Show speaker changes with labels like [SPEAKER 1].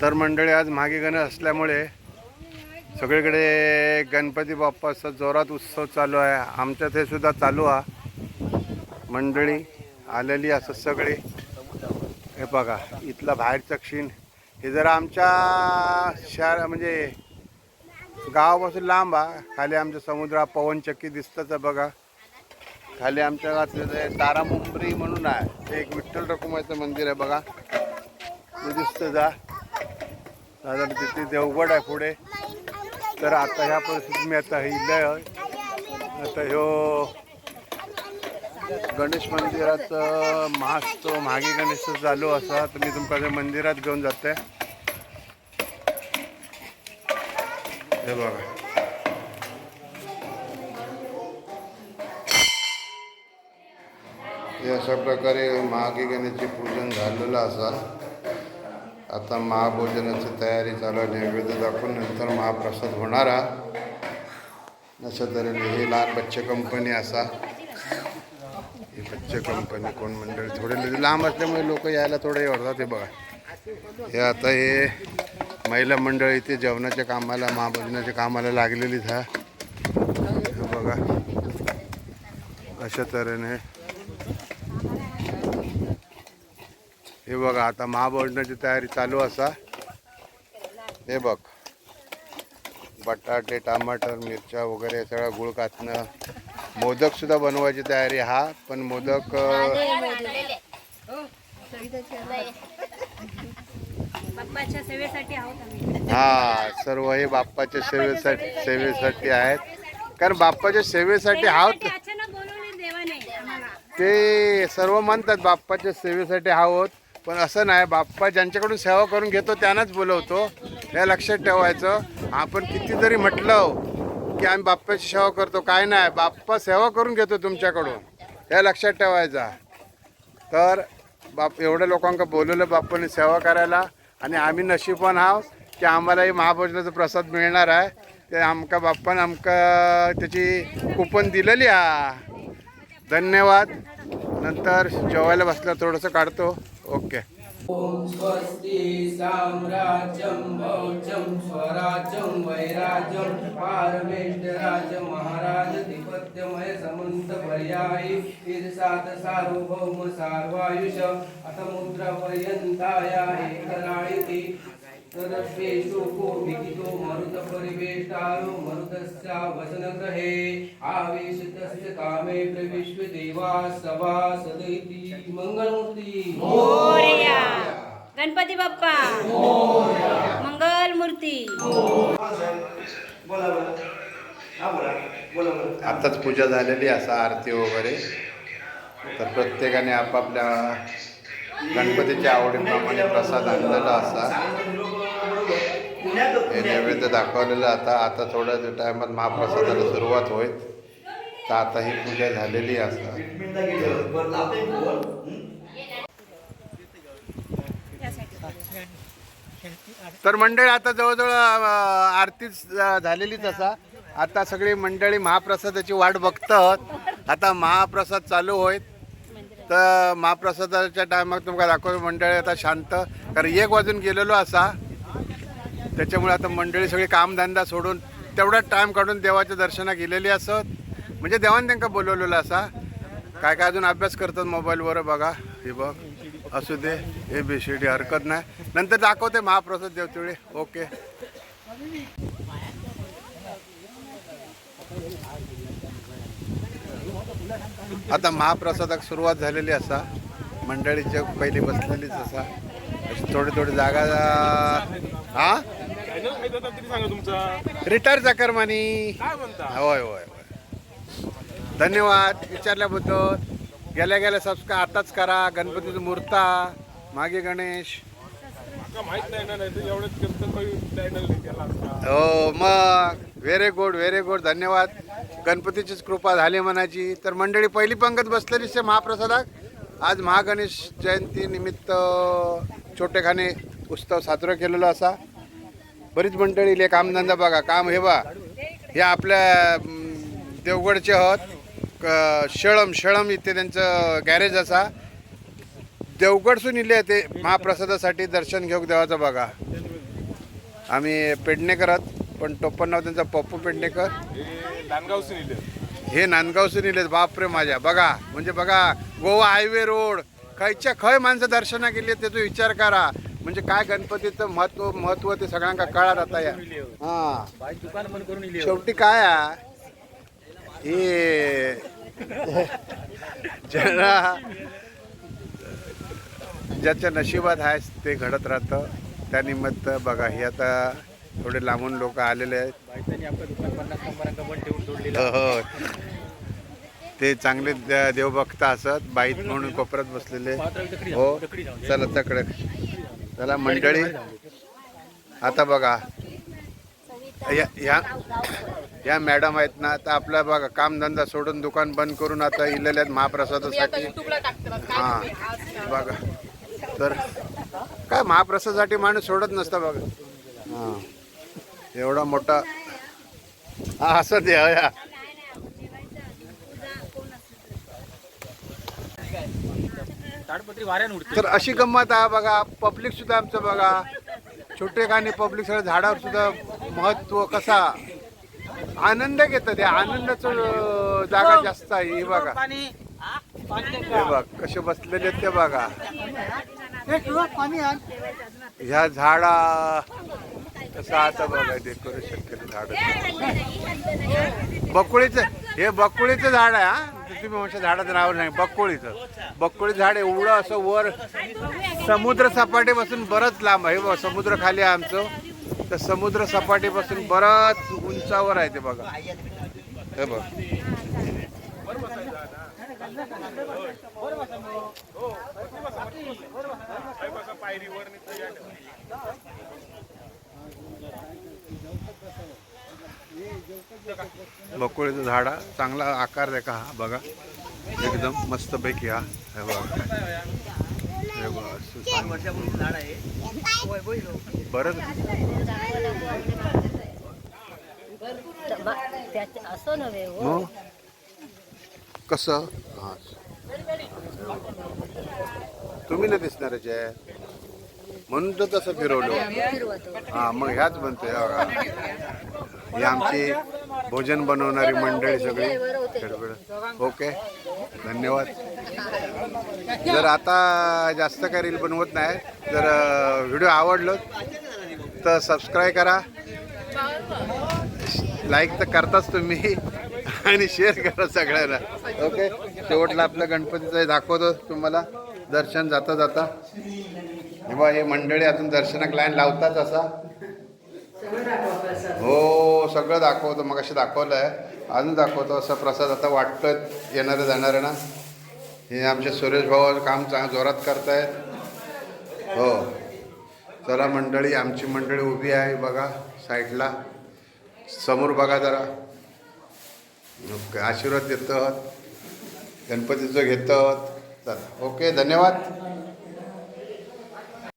[SPEAKER 1] तर मंडळी आज मागे गणेश असल्यामुळे सगळीकडे गणपती बाप्पाचा जोरात उत्सव चालू आहे. आमच्या ते सुद्धा चालू आहे मंडळी आलेली असं सगळे. हे बघा इथला बाहेरचं क्षीण. हे जरा आमच्या शहर म्हणजे गावापासून लांब आहे खाली आमच्या समुद्रा पवनचक्की दिसतच बघा. खाली आमच्या गावात तारामुंबरी म्हणून आहे. ते एक विठ्ठल रकुमाचं मंदिर आहे बघा. ते दिसतं जा कारण तिथे देवगड आहे पुढे तर आता ह्या परिस्थितीत मी आता इथं आता ह्यो गणेश मंदिराचं महास्तव मागे गणेश चालू असा तर मी तुमच्या त्या मंदिरात घेऊन जाते. हे बघा. हे अशा प्रकारे महागे गणेशचे पूजन झालेलं असा आता महाभोजनाची तयारी चालू आहे. नैवेद्य दाखवून नंतर महाप्रसाद होणार. अशा तऱ्हेने ही लहान बच्चे कंपनी असा. ही बच्चे कंपनी कोण मंडळी? थोडे लांब असल्यामुळे लोक यायला थोडे वाटतात हे बघा. हे आता हे महिला मंडळ इथे जेवणाच्या कामाला महाभोजनाच्या कामाला लागलेलीच हा बघा. अशा तऱ्हेने हे बघा आता महाभोजनाची तयारी चालू असा. हे बघ. बटाटे टमाटर मिरच्या वगैरे सगळं गुळ कातणं. मोदक सुद्धा बनवायची तयारी हा पण मोदक
[SPEAKER 2] आहोत
[SPEAKER 1] हा सर्व हे बाप्पाच्या सेवेसाठी सेवेसाठी आहेत. कारण बाप्पाच्या सेवेसाठी
[SPEAKER 2] आम्हाला.
[SPEAKER 1] ते सर्व म्हणतात बाप्पाच्या सेवेसाठी आहोत. पण असं नाही बाप्पा ज्यांच्याकडून सेवा करून घेतो त्यांनाच बोलवतो. हे लक्षात ठेवायचं. आपण किती जरी म्हटलं की आम्ही बाप्पाची सेवा करतो काय नाही. बाप्पा सेवा करून घेतो तुमच्याकडून. हे लक्षात ठेवायचं. तर बाप एवढ्या लोकांका बोलवलं बाप्पाने सेवा करायला आणि आम्ही नशीबवान आहोत की आम्हालाही महाभोजनाचा प्रसाद मिळणार आहे. ते आमका बाप्पाने आमका त्याची कुपन दिलेली हा धन्यवाद. नंतर जेवायला बसल्या थोडंसं काढतो. ओके.
[SPEAKER 3] ॐ स्वस्ति साम्राज्यं भौज्यं स्वराज्यं वैराज्यं पारमेष्टराज महाराज दिपत्यमय समंत पर्यायी ईर्षात सार्वभौम सार्वायुष अथ मुद्रा पर्यंताया एकराळिति को विकितो मरुत परिवेष्टारो मरुतस्या वसनग्रहे आवेशितस्य कामे प्रविश्व देवा सभा सदैति मंगलमूर्ती।
[SPEAKER 2] मोरया गणपती बाप्पा मंगल मूर्ती
[SPEAKER 1] आताच पूजा झालेली असा आरती वगैरे. तर प्रत्येकाने आपापल्या गणपतीच्या आवडीप्रमाणे प्रसाद आणलेला असा. हे नैवेद्य दाखवलेलं आता आता थोड्या टायमात महाप्रसादाला सुरुवात होईल. तर आता ही पूजा झालेली असता तर मंडळी आता जवळजवळ आरतीच आरती झालेलीच असा. आता सगळी मंडळी महाप्रसादाची वाट बघतात. आता महाप्रसाद चालू होईल. तर महाप्रसादाच्या टायमात तुमका दाखवतो मंडळी आता शांत. कारण एक वाजून गेलेलो असा. त्याच्यामुळे आता मंडळी सगळे कामधंदा सोडून तेवढा टाईम काढून देवाच्या दर्शनाक गेलेली असत. म्हणजे देवान त्यांना बोलवलेलं असा. काय काय अजून अभ्यास करतात मोबाईलवर बघा. हे बघ. असू दे. हे बी सी डी हरकत नाही. नंतर दाखवते महाप्रसाद देवतिळे. ओके. आता महाप्रसादाक सुरुवात झालेली असा. मंडळीच्या पहिली बसलेलीच असा. अशी थोडी थोडी जागा हा?
[SPEAKER 4] सांगा तुमचा
[SPEAKER 1] रिटायर चाकरमानी होय होय होय. धन्यवाद. विचारल्याबद्दल. गेल्या गेल्या सबस्क्राईब आताच करा. गणपतीचं मूर्ता मागे गणेश.
[SPEAKER 4] नाही एवढंच
[SPEAKER 1] हो मग. व्हेरी गुड व्हेरी गुड धन्यवाद. गणपतीचीच कृपा झाली म्हणायची तर मंडळी पहिली पंगत बसलेलीच आहे महाप्रसादात आज महागणेश जयंती निमित्त. छोटेखाने उत्सव साजरा केलेला असा. बरीच मंडळी इले कामधंदा बघा काम हे बा हे आपल्या देवगडचे आहोत. क- शेळम शेळम इथे त्यांचं गॅरेज असा. देवगडसून इले ते महाप्रसादासाठी दर्शन घेऊक देवाचं बघा. आम्ही पेडणेकर आहोत पण टोपण नाव त्यांचं पप्पू पेडणेकर.
[SPEAKER 4] हे नांदगावचे नेले
[SPEAKER 1] हे नांदगावचे निलेत बापरे माझ्या. बघा म्हणजे बघा गोवा हायवे रोड. खयच्या खय माणसं दर्शना केली त्याचा विचार करा. म्हणजे काय गणपतीचं महत्त्व महत्त्व ते सगळ्यांना कळत आता या हा. शेवटी काय? हे ज्याला ज्याच्या नशिबात आहे ते घडत राहतं. त्यानिमित्त बघा हे आता थोडे लांबून लोक आलेले आहेत. हो. ते चांगले देवभक्त असत बाईत म्हणून कोपऱ्यात बसलेले. हो चला तकडे. चला मंडळी आता बघा. या या या मॅडम आहेत ना आता आपला बघा कामधंदा सोडून दुकान बंद करून आता इलेल्या आहेत महाप्रसादासाठी. हा बघा. तर काय महाप्रसादासाठी माणूस सोडत नसता बघा. हा एवढा मोठा. हा असं दे
[SPEAKER 5] ताडपत्री वाऱ्यान उडते.
[SPEAKER 1] तर अशी गंमत आहे बघा पब्लिक सुद्धा आमचं बघा छोटे खाणे पब्लिक सगळं झाडावर सुद्धा महत्त्व कसा आनंद घेतं ते आनंदाचं अं, जागा जास्त आहे हे बघा.
[SPEAKER 5] हा? पाणी
[SPEAKER 1] हे बघ कसे बसलेले आहेत ते बघा. ह्या झाडा कसं आता बघा डेकोरेशन केलं झाड. बकुळीचं हे बकुळीचं झाड आहे हा. तुम्ही म्हणजे झाडाचं नाव नाही बकुळीचं. बकुळी झाड एवढं असं वर समुद्र सपाटीपासून बरंच लांब आहे. हे समुद्र खाली आहे आमचं. तर समुद्र सपाटीपासून बरंच उंचावर आहे ते बघा. हे बघ. बकुळीचं झाड चांगला आकार आहे का हा? बघा. एकदम मस्तपैकी हा. हे बघा. हे बरंच
[SPEAKER 2] असं नव्हे हो
[SPEAKER 1] मग? कसं? हा. तुम्ही नाही दिसणार आहे म्हणून तर तसं फिरवलं. हा मग ह्याच म्हणतोय हे ही आमची भोजन बनवणारी मंडळी सगळी. गडबड ओके. धन्यवाद. जर आता जास्त काही रील बनवत नाही जर व्हिडिओ आवडलं तर सबस्क्राईब करा. लाईक तर करताच तुम्ही. आणि शेअर करा सगळ्यांना. ओके. शेवटला आपलं गणपतीचं हे दाखवतो तुम्हाला. दर्शन जाता जाता. तेव्हा हे मंडळी अजून दर्शनाक लाईन लावतात असा. हो. सगळं दाखवतो मग असे दाखवलं आहे अजून दाखवतो असं प्रसाद आता वाटतोय येणारे जाणारं ना. हे आमचे सुरेश भाऊ काम चांग जोरात करतायत. हो. चला मंडळी आमची मंडळी उभी आहे बघा साईडला. समोर बघा जरा. आशीर्वाद आशीर्वाद आहोत गणपतीचं घेतो चला. ओके धन्यवाद.